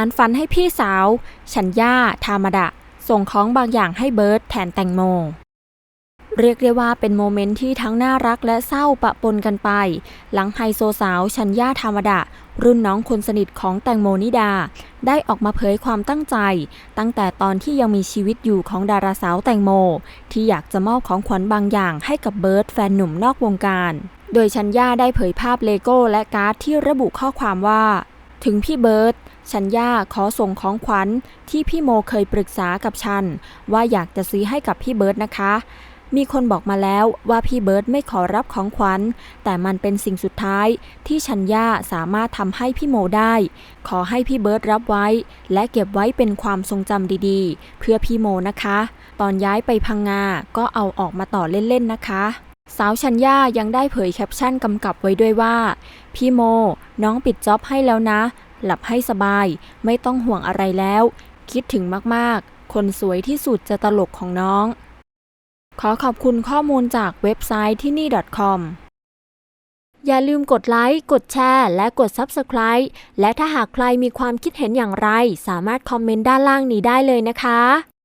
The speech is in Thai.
ารฝันให้พี่สาว ชัญญาธามดะ ส่งของบางอย่างให้เบิร์ตแทนแตงโม เรียกได้ว่าเป็นโมเมนต์ที่ทั้งน่ารักและเศร้าปะปนกันไป หลังไฮโซสาวชัญญาธามดะ รุ่นน้องคนสนิทของแตงโมนิดา ได้ออกมาเผยความตั้งใจ ตั้งแต่ตอนที่ยังมีชีวิตอยู่ของดาราสาวแตงโม ที่อยากจะมอบของขวัญบางอย่างให้กับเบิร์ตแฟนหนุ่มนอกวงการ โดยชัญญาได้เผยภาพเลโก้และการ์ดที่ระบุข้อความว่าถึงพี่เบิร์ต ชัญญาขอส่งของขวัญที่พี่โมเคยปรึกษากับฉัน ว่าอยากจะซื้อให้กับพี่เบิร์ตนะคะ มีคนบอกมาแล้วว่าพี่เบิร์ตไม่ขอรับของขวัญ แต่มันเป็นสิ่งสุดท้ายที่ชัญญาสามารถทำให้พี่โมได้ ขอให้พี่เบิร์ตรับไว้ และเก็บไว้เป็นความทรงจำดีๆ เพื่อพี่โมนะคะ ตอนย้ายไปพังงาก็เอาออกมาต่อเล่นๆนะคะสาวชัญญายังได้เผยแคปชั่นกำกับไว้ด้วยว่า พี่โม น้องปิดจ็อบให้แล้วนะ หลับให้สบาย ไม่ต้องห่วงอะไรแล้ว คิดถึงมากๆ คนสวยที่สุดจะตลกของน้อง ขอขอบคุณข้อมูลจากเว็บไซต์ที่นี่ .com อย่าลืมกดไลค์ กดแชร์ และกด Subscribe และถ้าหากใครมีความคิดเห็นอย่างไร สามารถคอมเมนต์ด้านล่างนี้ได้เลยนะคะ